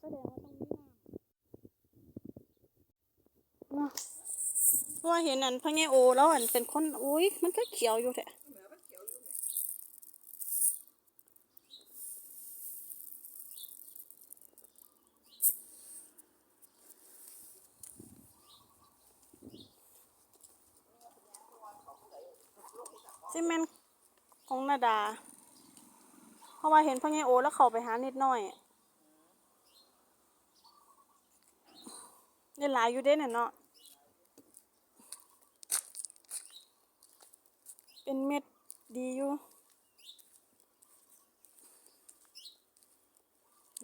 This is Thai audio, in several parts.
แสดงว่าต้องมีน้ำเนาะเพราะว่าเห็นอันพะแง่โอแล้วอันเป็นคนอุ้ยมันก็เขียวอยู่แท้ซีเมนของนาดา เพราะว่าเห็นพ่อใหญ่โอแล้วเขาไปหานิดหน่อย นี่หลายอยู่เด้เนี่ยเนาะ เป็นเม็ดดีอยู่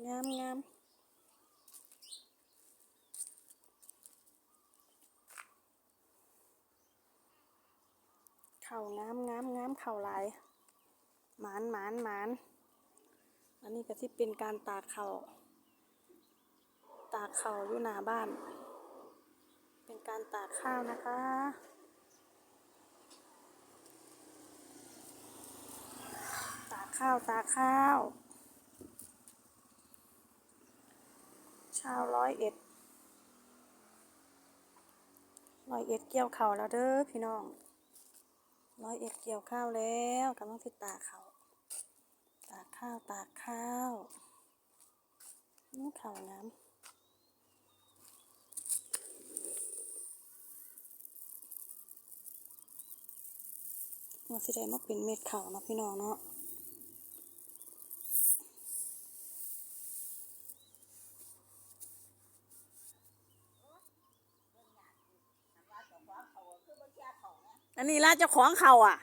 งามงามเข่างามงามงามเข่าลายหมานหมานหมานอันนี้ก็ที่เป็นการตากเขา่าตากเข่าอยู่หน้าบ้าน เป็นการตากข้าวนะคะ ตากข้าวตากข้าว ชาวร้อยเอ็ดร้อยเอ็ดเกี่ยวเข่าวแล้วเด้อพี่น้องร้อยเอ็ดเกี่ยวข้าวแล้วกำลังติดตากเขาตากข้าวตากข้าวนี่ข้าวน้ำ มันสิได้มาเป็นเม็ดขาวเนาะพี่น้องเนาะอันนี้ล่าเจ้าของเขาอะ